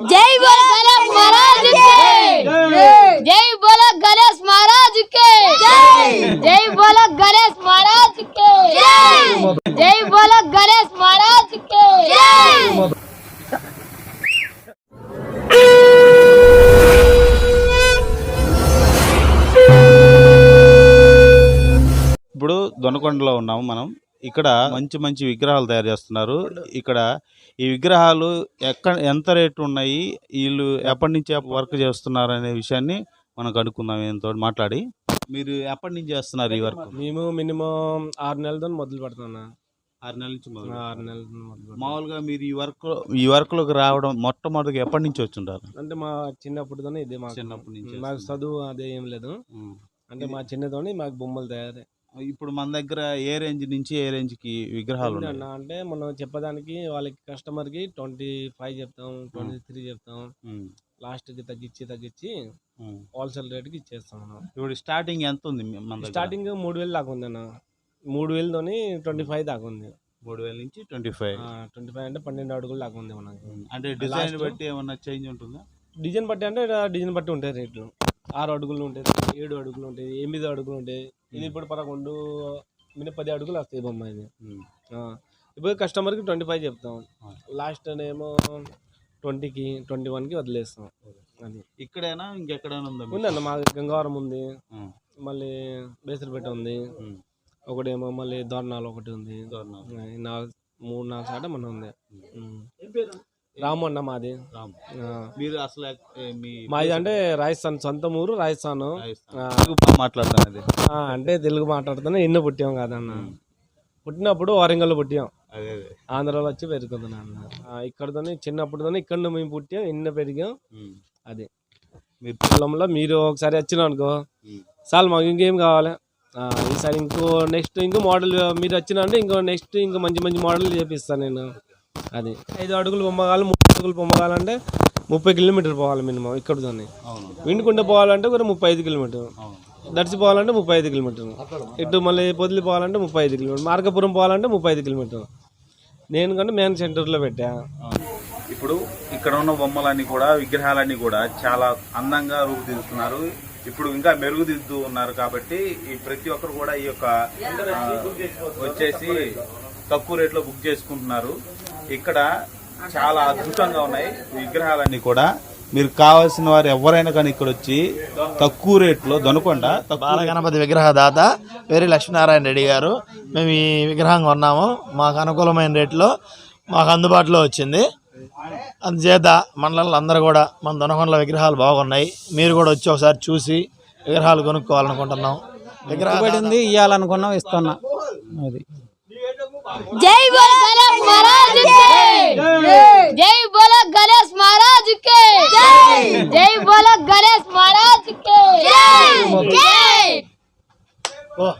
జై బోల గణేష్ మహారాజ్ జై బోల గణేష్ మహారాజ్ జై బోల గణేష్ మహారాజ్ జై బోల గణేష్ మహారాజ్ ఇప్పుడు దొనకొండలో ఉన్నాము మనం. ఇక్కడ మంచి మంచి విగ్రహాలు తయారు చేస్తున్నారు. ఇక్కడ ఈ విగ్రహాలు ఎక్కడ ఎంత రేటు ఉన్నాయి? వీళ్ళు ఎప్పటి నుంచి వర్క్ చేస్తున్నారు అనే విషయాన్ని మనం కనుక్కుందాం ఈయనతో మాట్లాడి. మీరు ఎప్పటి నుంచి చేస్తున్నారు ఈ వర్క్? మేము మినిమం ఆరు నెలలతో మొదలు పెడుతున్నా ఆరు నెలల నుంచి మొదలు ఆరు మొదలు పెడతాం. మామూలుగా మీరు ఈ వర్క్ ఈ వర్క్లోకి రావడం మొట్టమొదటిగా ఎప్పటి నుంచి వచ్చింటారు అంటే మా చిన్నప్పుడుతోనే ఇదే మాకు. చిన్నప్పటి నుంచి మాకు. చదువు అదే ఏం లేదు. అంటే మా చిన్నతోని మాకు బొమ్మలు తయారు ఇప్పుడు మన దగ్గర ఏ రేంజ్ నుంచి ఏ రేంజ్కి విగ్రహాలు ఉన్నాయి? అన్న అంటే మనం చెప్పడానికి వాళ్ళకి కస్టమర్కి ట్వంటీ ఫైవ్ చెప్తాం ట్వంటీ త్రీ చెప్తాం. ఉం. లాస్ట్కి తగ్గించి తగ్గించి. హోల్సేల్ రేట్కి ఇచ్చేస్తాం మనం. ఇప్పుడు స్టార్టింగ్ ఎంత ఉంది మన? స్టార్టింగ్ మూడు వేలు దాకా ఉంది అన్న. మూడు వేలతోని ట్వంటీ ఫైవ్ దాకా ఉంది. మూడు వేల నుంచి ట్వంటీ ఫైవ్ ట్వంటీ ఫైవ్ అంటే పన్నెండు అడుగులు దాకా ఉంది మనకి. అంటే డిజైన్ బట్టి ఏమన్నా చేంజ్ ఉంటుందా? డిజైన్ బట్టి అంటే డిజైన్ బట్టి ఉంటాయి రేట్లు. ఆరు అడుగులు ఉంటాయి. ఏడు అడుగులు ఉంటాయి ఎనిమిది అడుగులు ఉంటాయి. ఇది ఇప్పుడు పదకొండు మినిమం పది అడుగులు వస్తాయి బొమ్మ ఇది. ఇప్పుడు కస్టమర్కి ట్వంటీ ఫైవ్ చెప్తాం. లాస్ట్ ఏమో ట్వంటీకి ట్వంటీ వన్కి వదిలేస్తాం. అది. ఇక్కడైనా ఇంకెక్కడైనా ఉందా? ఉందన్న మా గంగవరం ఉంది. మళ్ళీ బేసరపేట ఉంది. ఒకటేమో మళ్ళీ దోర్నాలు ఒకటి ఉంది. నాలుగు మూడు నాలుగు సాట మన ఉంది. రాము అన్న మాది. మీరు అసలు మీ మాది అంటే రాజస్థాన్ సొంత ఊరు రాజస్థాన్. మాట్లాడుతున్నది అంటే తెలుగు మాట్లాడుతున్నా ఎన్నో పుట్టాం కదన్న. పుట్టినప్పుడు వరంగల్లో పుట్టాం. ఆంధ్రాలో వచ్చి పెరుగుతున్నాను ఇక్కడతోనే చిన్నప్పుడుతోనే ఇక్కడ మేము పుట్టాం ఎన్నో పెరిగాం. అది. మీరు పొలంలో మీరు ఒకసారి వచ్చిన అనుకో. చాలు మాకు ఇంకేం కావాలి? ఈసారి ఇంకో నెక్స్ట్ ఇంకో మోడల్ మీరు వచ్చిన అంటే ఇంకో నెక్స్ట్ ఇంకో మంచి మంచి మోడల్ చేపిస్తాను నేను. అది ఐదు అడుగులు పొమ్మగాలి మూడు అడుగులు పొమ్మగాలంటే ముప్పై కిలోమీటర్ పోవాలి మినిమం ఇక్కడతోనే అవును విండుకుంటే పోవాలంటే ఒక ముప్పై ఐదు కిలోమీటర్. దర్శి పోవాలంటే ముప్పై ఐదు కిలోమీటర్లు ఇటు మళ్ళీ పొదిలి పోవాలంటే ముప్పై ఐదు కిలోమీటర్. మార్గపురం పోవాలంటే ముప్పై ఐదు కిలోమీటర్లు నేను కంటే మెయిన్ సెంటర్లో పెట్టా. ఇప్పుడు ఇక్కడ ఉన్న బొమ్మలన్నీ కూడా విగ్రహాలన్నీ కూడా చాలా అందంగా రూపుదిద్దుతున్నారు. ఇప్పుడు ఇంకా మెరుగుదిద్దు ఉన్నారు కాబట్టి ఈ ప్రతి ఒక్కరు కూడా ఈ యొక్క వచ్చేసి తక్కువ రేట్లో బుక్ చేసుకుంటున్నారు. ఇక్కడ చాలా అద్భుతంగా ఉన్నాయి. విగ్రహాలన్నీ కూడా. మీరు కావాల్సిన వారు ఎవరైనా కానీ ఇక్కడ వచ్చి తక్కువ రేట్లో దొనకొండ తక్కువ బాలగణపతి విగ్రహ దాత పేరు లక్ష్మీనారాయణ రెడ్డి గారు. మేము ఈ విగ్రహం కొన్నాము. మాకు అనుకూలమైన రేట్లో మాకు అందుబాటులో వచ్చింది. అందుచేత మండలంలో అందరూ కూడా మన దొనకొండల విగ్రహాలు బాగున్నాయి. మీరు కూడా వచ్చి ఒకసారి చూసి విగ్రహాలు కొనుక్కోవాలనుకుంటున్నాం. విగ్రహ ఇవ్వాలనుకున్నాం ఇస్తున్నా. అది. 고!